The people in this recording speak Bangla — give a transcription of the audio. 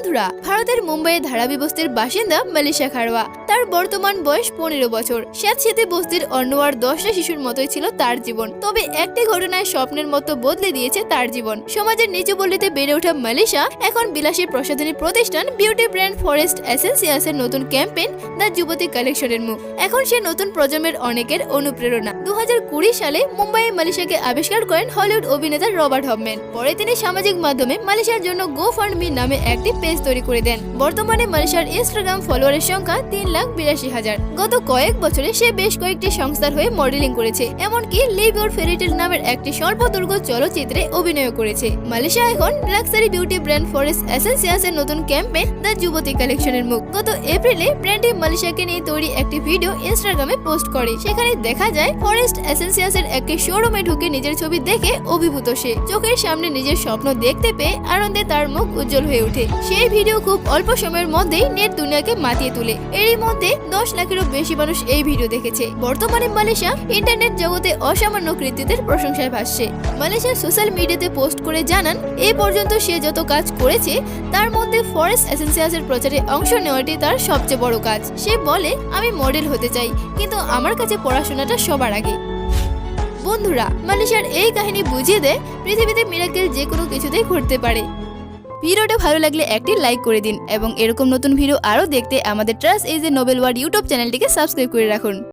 বন্ধুরা, ভারতের মুম্বাইয়ের ধারাবি বস্তির বাসিন্দা মালিশা খারোয়া তার বর্তমান বয়স পনেরো বছর। স্যাঁতস্যাঁতে বস্তির অন্য আর দশটা শিশুর মতোই ছিল তার জীবন। তবে একটি ঘটনায় স্বপ্নের মতো বদলে দিয়েছে তার জীবন। সমাজের নিচু পল্লীতে বেড়ে ওঠা মালিশা এখন বিলাসী প্রসাধনী প্রতিষ্ঠান বিউটি ব্র্যান্ড ফরেস্ট এসেন্সিয়াসের নতুন ক্যাম্পেইন দ্য যুবতী কালেকশনের মুখ। এখন সে নতুন প্রজন্মের অনেকের অনুপ্রেরণা। দু হাজার কুড়ি সালে মুম্বাইয়ে মালিশাকে আবিষ্কার করেন হলিউড অভিনেতা রবার্ট হবম্যান। পরে তিনি সামাজিক মাধ্যমে মালয়েশিয়ার জন্য গো ফান্ড মি নামে একটি পেজ তৈরি করে দেন। বর্তমানে মালয়েশিয়ার ইনস্টাগ্রাম ফলোয়ারের সংখ্যা তিন লাখ বিরাশি হাজার। গত কয়েক বছরে সে বেশ কয়েকটি সংস্থার হয়ে মডেলিং করেছে, এমনকি লিভ ইউর ফেরিটেল নামের একটি স্বল্পদৈর্ঘ্য চলচ্চিত্রে অভিনয় করেছে। মালয়েশিয়া এখন luxury beauty brand forest essentials এর নতুন ক্যাম্পেইন দ্য যুবতী কালেকশনের মুখ। গত এপ্রিলে ব্র্যান্ডটি মালয়েশিয়াকে নিয়ে তৈরি একটি ভিডিও ইনস্টাগ্রামে পোস্ট করে। সেখানে দেখা যায় ফরেস্ট এসেন্সিয়াস এর একটি শোরুমে ঢুকে নিজের ছবি দেখে অভিভূত সে। চোখের সামনে নিজের স্বপ্ন দেখতে পেয়ে আনন্দে তার মুখ উজ্জ্বল হয়ে ওঠে। সেই ভিডিও খুব অল্প সময়ের মধ্যেই নেট দুনিয়াকে মাতিয়ে তোলে। এরই মধ্যে দশ লাখেরও বেশি মানুষ এই ভিডিও দেখেছে। বর্তমানে মালয়েশিয়া ইন্টারনেট জগতে অসামান্য কৃতিত্বের প্রশংসায় ভাসছে। মালয়েশিয়ার সোশ্যাল মিডিয়াতে পোস্ট করে জানান, এ পর্যন্ত সে যত কাজ করেছে, তার মধ্যে ফরেস্ট এসেন্সিয়াসের প্রচারে অংশ নেওয়াটি তার সবচেয়ে বড় কাজ। সে বলে, আমি মডেল হতে চাই, কিন্তু আমার কাছে পড়াশোনাটা সবার আগে। বন্ধুরা, মালয়েশিয়ার এই কাহিনী বুঝিয়ে দেয়, পৃথিবীতে মিরাকেল যে কোনো কিছুতেই ঘটতে পারে। ভিডিওটা ভালো লাগলে একটি লাইক করে দিন এবং এরকম নতুন ভিডিও আরও দেখতে আমাদের trust edge a noble word YouTube চ্যানেলটিকে সাবস্ক্রাইব করে রাখুন।